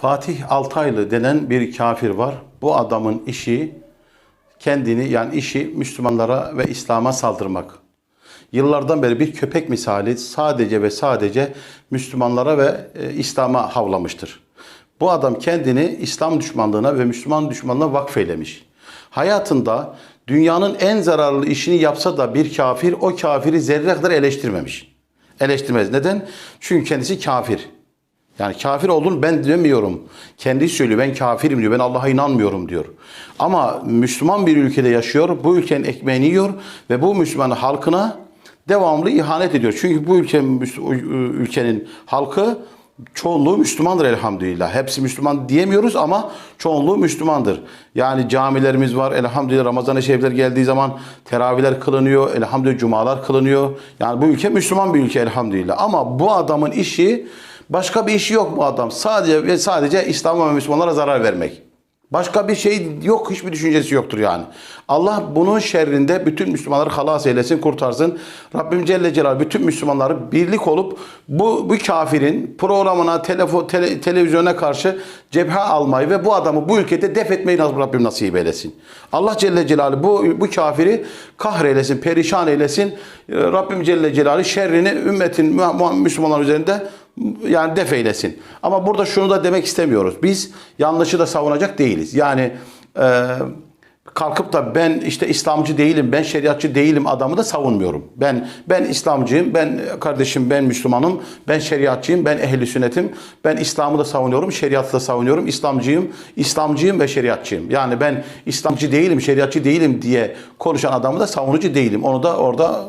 Fatih Altaylı denen bir kafir var. Bu adamın işi kendini yani işi Müslümanlara ve İslam'a saldırmak. Yıllardan beri bir köpek misali sadece ve sadece Müslümanlara ve e, İslam'a havlamıştır. Bu adam kendini İslam düşmanlığına ve Müslüman düşmanlığına vakfeylemiş. Hayatında dünyanın en zararlı işini yapsa da bir kafir o kafiri zerre kadar eleştirmemiş. Eleştirmez. Neden? Çünkü kendisi kafir. Yani kafir olduğunu ben demiyorum. Kendisi söylüyor ben kafirim diyor. Ben Allah'a inanmıyorum diyor. Ama Müslüman bir ülkede yaşıyor. Bu ülkenin ekmeğini yiyor ve bu Müslüman halkına devamlı ihanet ediyor. Çünkü bu ülke, ülkenin halkı çoğunluğu Müslümandır elhamdülillah. Hepsi Müslüman diyemiyoruz ama çoğunluğu Müslümandır. Yani camilerimiz var. Elhamdülillah Ramazan-ı Şerifler geldiği zaman teravihler kılınıyor. Elhamdülillah cumalar kılınıyor. Yani bu ülke Müslüman bir ülke elhamdülillah. Ama bu adamın işi başka bir işi yok bu adam. Sadece ve sadece İslam'a ve Müslümanlara zarar vermek. Başka bir şey yok, hiçbir düşüncesi yoktur yani. Allah bunun şerrinde bütün Müslümanları halas eylesin, kurtarsın. Rabbim Celle Celal bütün Müslümanları birlik olup bu, bu kafirin programına, telefon, tele, televizyona karşı cephe almayı ve bu adamı bu ülkede def etmeyi Rabbim nasip eylesin. Allah Celle Celaluhu bu, bu kafiri kahreylesin, perişan eylesin. Rabbim Celle Celaluhu şerrini ümmetin, Müslümanlar üzerinde yani def eylesin. Ama burada şunu da demek istemiyoruz. Biz yanlışı da savunacak değiliz. Yani e, kalkıp da ben işte İslamcı değilim, ben şeriatçı değilim adamı da savunmuyorum. Ben ben İslamcıyım, ben kardeşim ben Müslümanım, ben şeriatçıyım, ben ehli sünnetim. Ben İslam'ı da savunuyorum, şeriatı da savunuyorum. İslamcıyım, İslamcıyım ve şeriatçıyım. Yani ben İslamcı değilim, şeriatçı değilim diye konuşan adamı da savunucu değilim. Onu da orada